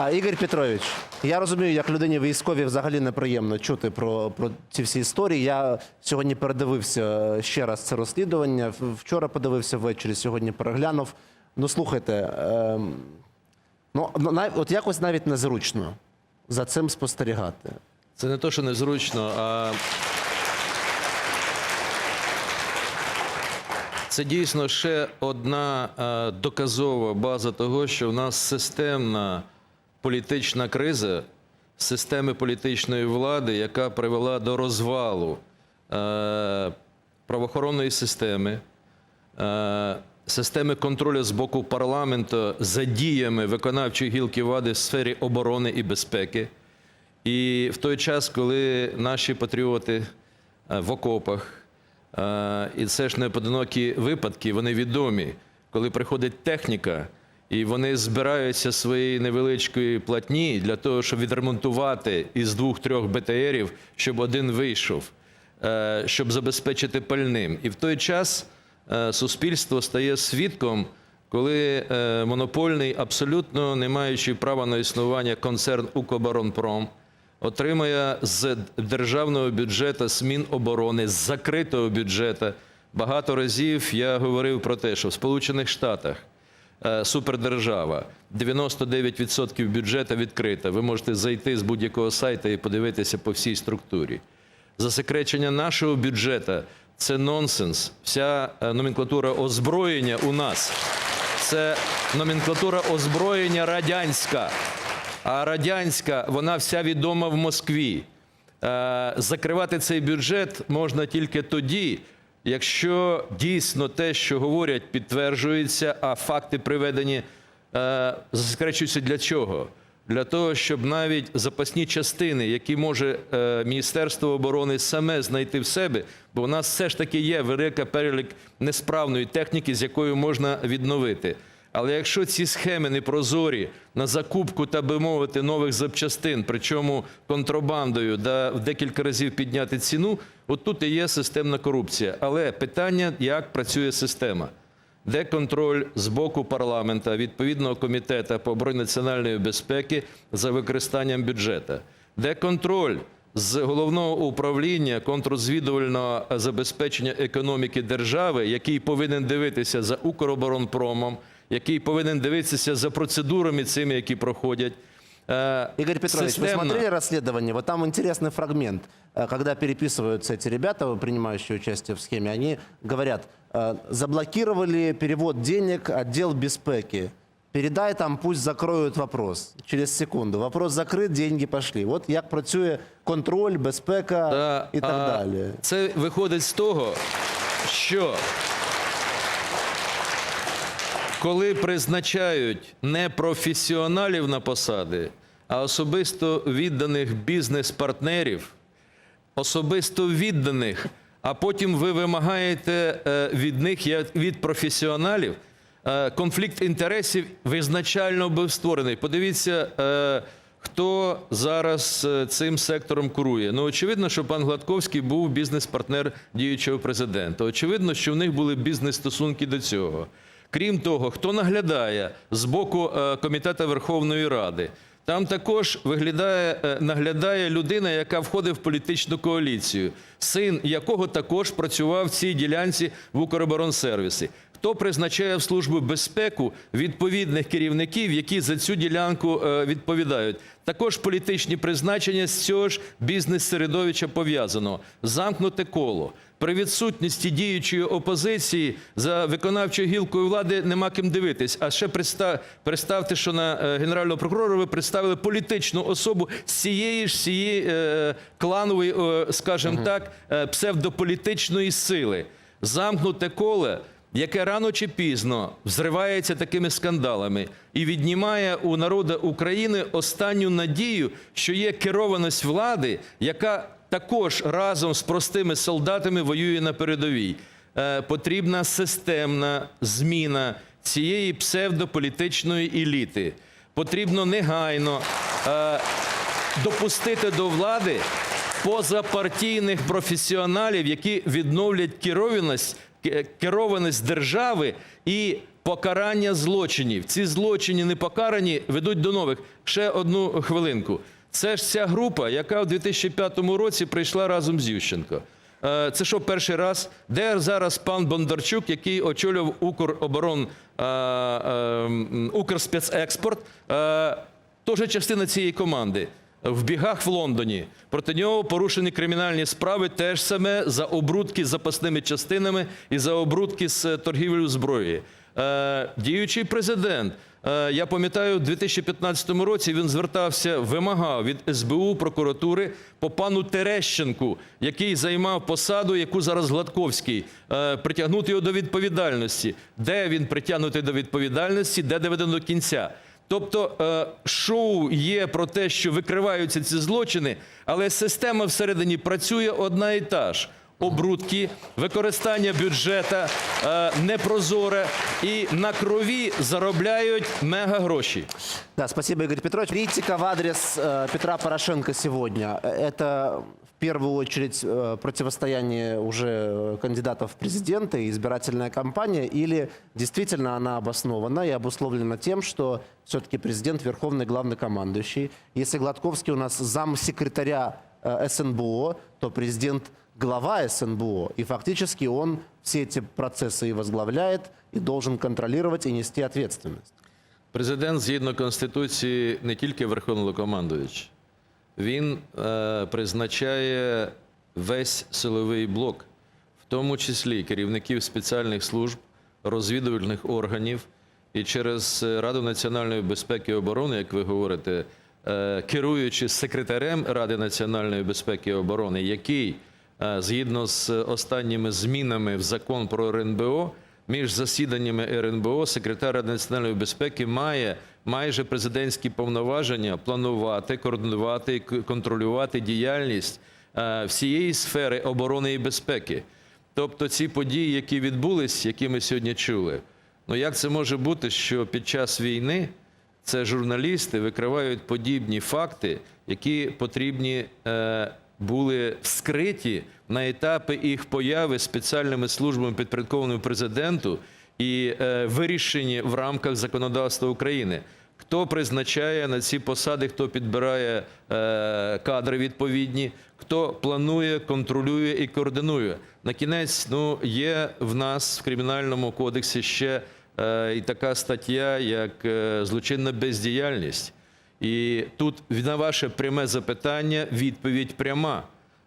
А, Ігор Петрович, я розумію, як людині військовій взагалі неприємно чути про, про ці всі історії. Я сьогодні передивився ще раз це розслідування. Вчора подивився ввечері, сьогодні переглянув. Ну слухайте, ем, ну ну, от якось навіть незручно за цим спостерігати. Це не то, що незручно, а це дійсно ще одна е, доказова база того, що в нас системна політична криза системи політичної влади, яка привела до розвалу е, правоохоронної системи, е, системи контролю з боку парламенту за діями виконавчої гілки влади в сфері оборони і безпеки. І в той час, коли наші патріоти е, в окопах, е, і це ж не поодинокі випадки, вони відомі, коли приходить техніка, і вони збираються своєї невеличкої платні для того, щоб відремонтувати із двох-трьох БТРів, щоб один вийшов, е, щоб забезпечити пальним. І в той час е, суспільство стає свідком, коли е, монопольний, абсолютно не маючи права на існування концерн «Укроборонпром» отримує з державного бюджету, з Міноборони, з закритого бюджету. Багато разів я говорив про те, що в Сполучених Штатах супердержава, 99% бюджету відкрита. Ви можете зайти з будь-якого сайту і подивитися по всій структурі. Засекречення нашого бюджету це нонсенс. Вся е, номенклатура озброєння у нас це номенклатура озброєння радянська. А радянська, вона вся відома в Москві. Е, Закривати цей бюджет можна тільки тоді, якщо дійсно те, що говорять, підтверджується, а факти приведені е, заскречуються для чого? Для того, щоб навіть запасні частини, які може е, Міністерство оборони саме знайти в себе, бо у нас все ж таки є велика перелік несправної техніки, з якою можна відновити. Але якщо ці схеми не прозорі на закупку, та би мовити, нових запчастин, причому контрабандою, да в декілька разів підняти ціну, от тут і є системна корупція. Але питання, як працює система. Де контроль з боку парламента, відповідного комітету по обороні національної безпеки за використанням бюджету? Де контроль з головного управління контррозвідувального забезпечення економіки держави, який повинен дивитися за Укроборонпромом, який повинен дивитися за процедурами цими, які проходять? Е, Игорь Петрович, системно. вы смотрели расследование? Вот там интересный фрагмент. Э, Когда переписываются эти ребята, принимающие участие в схеме, они говорят, э, заблокировали перевод денег отдел беспеки. Передай там, пусть закроют вопрос. Через секунду. Вопрос закрыт, деньги пошли. Вот як працює контроль, безпека Та, і так а, далі. Це виходить з того, що коли призначають не професіоналів на посади, а особисто відданих бізнес-партнерів, особисто відданих, а потім ви вимагаєте е, від них, від професіоналів, е, конфлікт інтересів визначально був створений. Подивіться, е, хто зараз цим сектором курує. Ну, очевидно, що пан Гладковський був бізнес-партнер діючого президента. Очевидно, що в них були бізнес-стосунки до цього. Крім того, хто наглядає з боку е, комітету Верховної Ради. Там також виглядає, е, наглядає людина, яка входить в політичну коаліцію, син якого також працював в цій ділянці в Укроборонсервісі. Хто призначає в службу безпеку відповідних керівників, які за цю ділянку е, відповідають? Також політичні призначення з цього ж бізнес-середовища пов'язано. Замкнуте коло. При відсутності діючої опозиції за виконавчою гілкою влади нема ким дивитись. А ще представ, представте, що на е, генерального прокурора ви представили політичну особу з цієї ж цієї е, кланової, скажімо так, псевдополітичної сили. Замкнуте коло яке рано чи пізно взривається такими скандалами і віднімає у народу України останню надію, що є керованість влади, яка також разом з простими солдатами воює на передовій. Е, потрібна системна зміна цієї псевдополітичної еліти. Потрібно негайно е, допустити до влади позапартійних професіоналів, які відновлять керованість, ке- керованість держави і покарання злочинів. Ці злочини не покарані ведуть до нових. Ще одну хвилинку. Це ж ця група, яка у 2005 році прийшла разом з Ющенко. Е, Це що перший раз? Де зараз пан Бондарчук, який очолював Укроборон е, е, Укрспецекспорт, теж частина цієї команди. В бігах в Лондоні проти нього порушені кримінальні справи теж саме за обрудки з запасними частинами і за обрудки з торгівлею зброєю. Е, діючий президент. е, Я пам'ятаю, у 2015 році він звертався, вимагав від СБУ прокуратури по пану Терещенку, який займав посаду, яку зараз Гладковський, е, притягнути його до відповідальності. Де він притягнутий до відповідальності, де доведено до кінця. Тобто е, шоу є про те, що викриваються ці злочини, але система всередині працює одна і та ж. Обрудки, використання бюджета е, непрозоре і на крові заробляють мега гроші. Да, спасибо, Игорь Петрович. Критика в адрес э, Петра Порошенко сегодня – это в первую очередь э, противостояние уже э, кандидатов в президенты и избирательная кампания, или действительно она обоснована и обусловлена тем, что все-таки президент верховный главнокомандующий. Если Гладковский у нас замсекретаря э, СНБО, то президент глава СНБО, и фактически он все эти процессы и возглавляет, и должен контролировать и нести ответственность. Президент, згідно Конституції, не тільки верховнокомандуючий, він е, призначає весь силовий блок, в тому числі керівників спеціальних служб, розвідувальних органів, і через Раду національної безпеки і оборони, як ви говорите, е, керуючи секретарем Ради національної безпеки і оборони, який е, згідно з останніми змінами в закон про РНБО, між засіданнями РНБО секретар національної безпеки має майже президентські повноваження планувати, координувати і контролювати діяльність е, всієї сфери оборони і безпеки. Тобто ці події, які відбулись, які ми сьогодні чули, ну як це може бути, що під час війни це журналісти викривають подібні факти, які потрібні е, були вскриті на етапи їх появи спеціальними службами підпорядкованими президенту і е, вирішені в рамках законодавства України. Хто призначає на ці посади, хто підбирає е, кадри відповідні, хто планує, контролює і координує. На кінець, ну є в нас в кримінальному кодексі ще е, і така стаття, як е, злочинна бездіяльність. І тут на ваше пряме запитання відповідь пряма.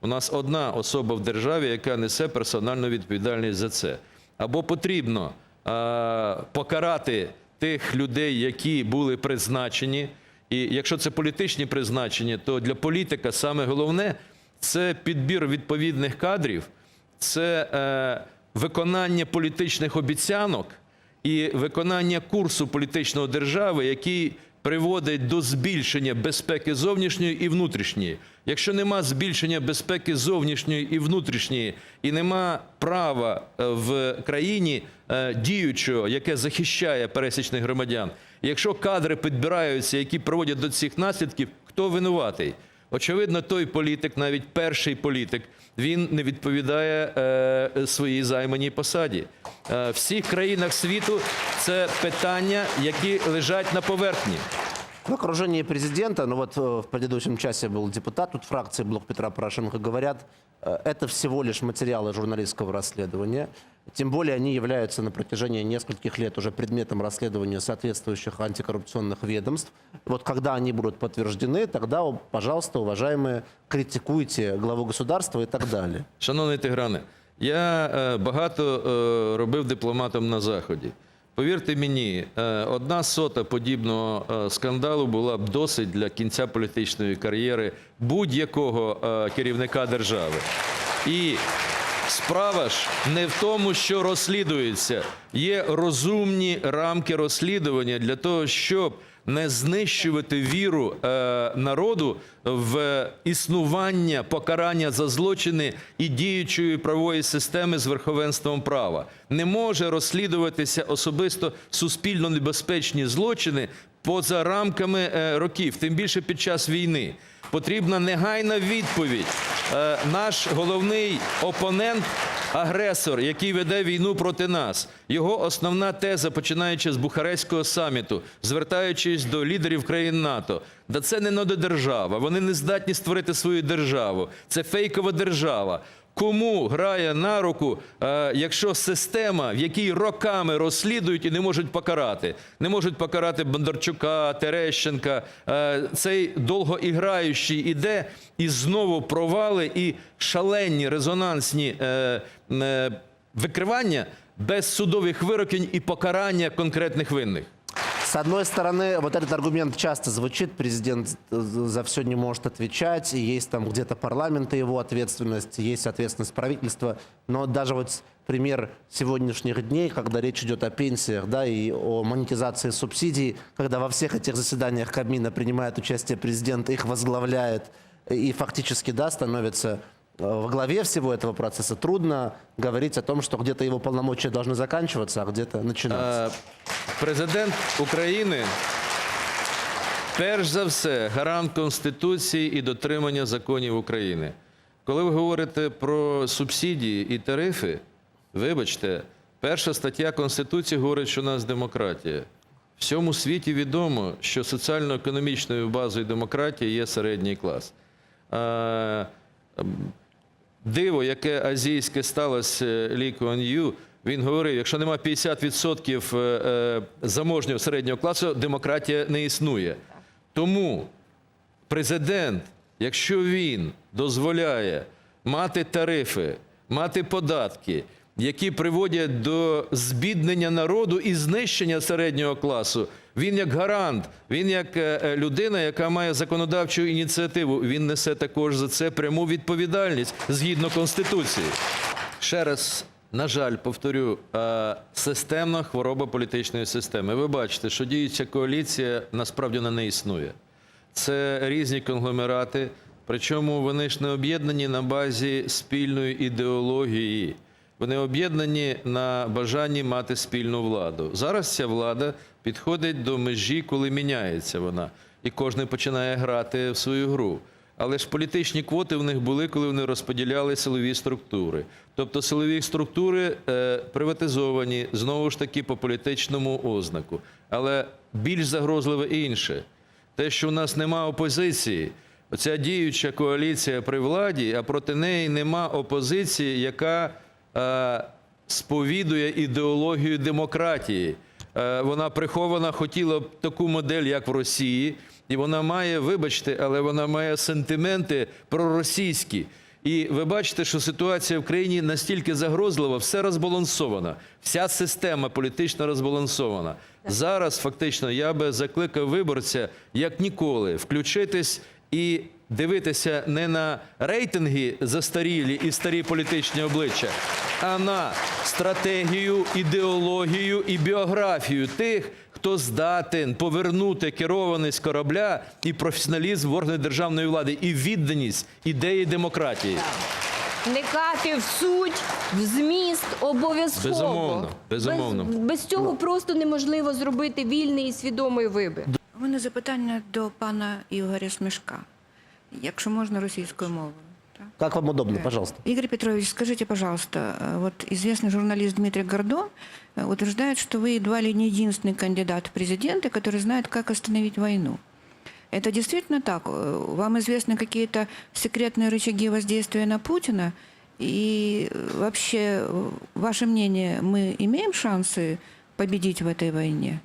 У нас одна особа в державі, яка несе персональну відповідальність за це. Або потрібно е, покарати тих людей, які були призначені. І якщо це політичні призначення, то для політика саме головне це підбір відповідних кадрів, це е, виконання політичних обіцянок і виконання курсу політичного держави, який приводить до збільшення безпеки зовнішньої і внутрішньої. Якщо нема збільшення безпеки зовнішньої і внутрішньої, і нема права е, в країні е, діючого, яке захищає пересічних громадян, якщо кадри підбираються, які приводять до цих наслідків, хто винуватий? Очевидно, той політик, навіть перший політик, він не відповідає е, своїй займаній посаді. Е, всіх країнах світу це питання, які лежать на поверхні. В окружении президента, ну вот э, в предыдущем часе был депутат тут фракции Блок Петра Порошенко, говорят, э, это всего лишь материалы журналистского расследования. Тем более они являются на протяжении нескольких лет уже предметом расследования соответствующих антикоррупционных ведомств. Вот когда они будут подтверждены, тогда, о, пожалуйста, уважаемые, критикуйте главу государства и так далее. Шановний Тигране, я е, багато е, робив дипломатом на Заході. Повірте мені, е, одна сота подібного е, скандалу була б досить для кінця політичної кар'єри будь-якого е, керівника держави. І справа ж не в тому, що розслідується. Є розумні рамки розслідування для того, щоб не знищувати віру е, народу в існування покарання за злочини і діючої правової системи з верховенством права. Не може розслідуватися особисто суспільно небезпечні злочини поза рамками е, років, тим більше під час війни. Потрібна негайна відповідь. Е, наш головний опонент агресор, який веде війну проти нас. Його основна теза, починаючи з Бухарестського саміту, звертаючись до лідерів країн НАТО, да це не нододержава. Вони не здатні створити свою державу. Це фейкова держава. Кому грає на руку, е, якщо система, в якій роками розслідують і не можуть покарати, не можуть покарати Бондарчука, Терещенка, е, цей довгоіграючий іде і знову провали і шалені резонансні е, викривання без судових вироків і покарання конкретних винних. С одной стороны, вот этот аргумент часто звучит, президент за все не может отвечать, и есть там где-то парламент и его ответственность, есть ответственность правительства, но даже вот с- пример сегодняшних дней, когда речь идет о пенсиях, да, и о монетизации субсидий, когда во всех этих заседаниях Кабмина принимает участие президент, их возглавляет и фактически, да, становится э, во главе всего этого процесса, трудно говорить о том, что где-то его полномочия должны заканчиваться, а где-то начинаться. Е, Президент України, перш за все, гарант Конституції і дотримання законів України. Коли ви говорите про субсидії і тарифи, вибачте, перша стаття Конституції говорить, що у нас демократія. Всьому світі відомо, що соціально-економічною базою демократії є середній клас. Е, диво, яке азійське сталося Лі Куан Ю, він говорив, якщо нема 50% е, е, заможнього середнього класу, демократія не існує. Тому президент, якщо він дозволяє мати тарифи, мати податки, які приводять до збіднення народу і знищення середнього класу, він як гарант, він як е, е, людина, яка має законодавчу ініціативу, він несе також за це пряму відповідальність згідно Конституції. Ще раз, на жаль, повторю, е, системна хвороба політичної системи. Ви бачите, що діюча коаліція насправді не існує. Це різні конгломерати, причому вони ж не об'єднані на базі спільної ідеології. Вони об'єднані на бажанні мати спільну владу. Зараз ця влада підходить до межі, коли міняється вона, і кожен починає грати в свою гру. Але ж політичні квоти в них були, коли вони розподіляли силові структури. Тобто силові структури е, приватизовані знову ж таки по політичному ознаку. Але більш загрозливе інше те, що у нас нема опозиції, оця діюча коаліція при владі, а проти неї нема опозиції, яка сповідує ідеологію демократії. Е, вона прихована хотіла б таку модель, як в Росії, і вона має, вибачте, але вона має сентименти проросійські. І ви бачите, що ситуація в країні настільки загрозлива, все розбалансовано, вся система політична розбалансована. Зараз фактично я би закликав виборця як ніколи включитись і дивитися не на рейтинги застарілі і старі політичні обличчя, а на стратегію, ідеологію і біографію тих, хто здатен повернути керованість корабля і професіоналізм в органи державної влади і відданість ідеї демократії. Вникати в суть, в зміст обов'язково. Безумовно, безумовно. Без, без цього просто неможливо зробити вільний і свідомий вибір. У мене запитання до пана Ігоря Смішка, якщо можна російською мовою. так? Как вам удобно, пожалуйста. Игорь Петрович, скажите, пожалуйста, э, вот известный журналист Дмитрий Гордон э, утверждает, что вы едва ли не единственный кандидат в президенты, который знает, как остановить войну. Это действительно так? Э, Вам известны какие-то секретные рычаги воздействия на Путина? И э, вообще, э, ваше мнение, мы имеем шансы победить в этой войне?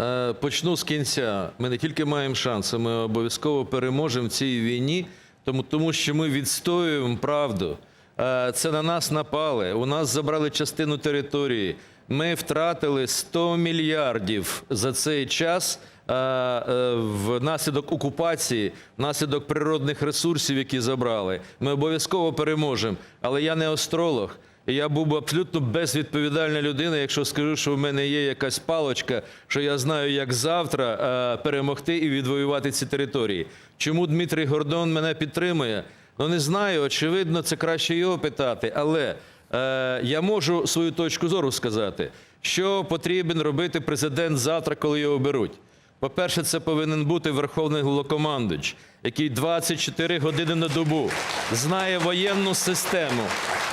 Е, Почну з кінця. Ми не тільки маємо шанси, ми обов'язково переможемо в цій війні, тому, тому що ми відстоюємо правду. Е, Це на нас напали. У нас забрали частину території. Ми втратили 100 мільярдів за цей час е, внаслідок окупації, внаслідок природних ресурсів, які забрали. Ми обов'язково переможемо. Але я не астролог. Я був би абсолютно безвідповідальна людина, якщо скажу, що в мене є якась палочка, що я знаю, як завтра е, перемогти і відвоювати ці території. Чому Дмитрій Гордон мене підтримує? Ну не знаю. Очевидно, це краще його питати. Але е, я можу свою точку зору сказати, що потрібен робити президент завтра, коли його оберуть. По-перше, це повинен бути верховний головнокомандуючий. Який 24 години на добу знає воєнну систему,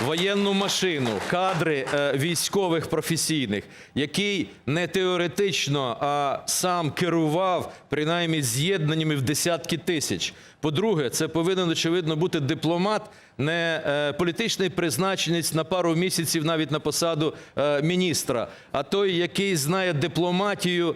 воєнну машину, кадри е, військових професійних, який не теоретично, а сам керував принаймні з'єднаннями в десятки тисяч. По-друге, це повинен очевидно бути дипломат, не е, політичний призначенець на пару місяців навіть на посаду е, міністра, а той, який знає дипломатію,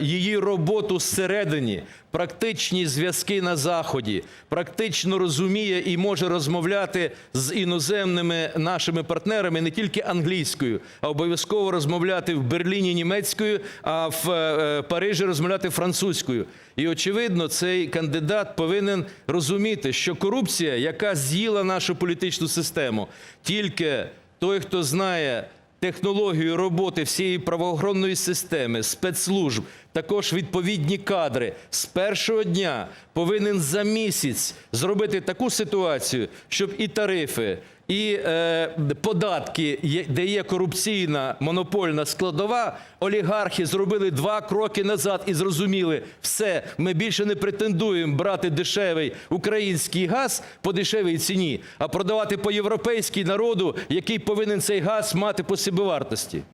її роботу зсередині, практичні зв'язки на заході, практично розуміє і може розмовляти з іноземними нашими партнерами не тільки англійською, а обов'язково розмовляти в Берліні німецькою, а в е, Парижі розмовляти французькою. І очевидно, цей кандидат повинен розуміти, що корупція, яка з'їла нашу політичну систему, тільки той, хто знає технологію роботи всієї правоохоронної системи, спецслужб, також відповідні кадри. З першого дня повинен за місяць зробити таку ситуацію, щоб і тарифи, і е, податки, де є корупційна монопольна складова, олігархи зробили два кроки назад і зрозуміли, все, ми більше не претендуємо брати дешевий український газ по дешевій ціні, а продавати по європейській народу, який повинен цей газ мати по собівартості.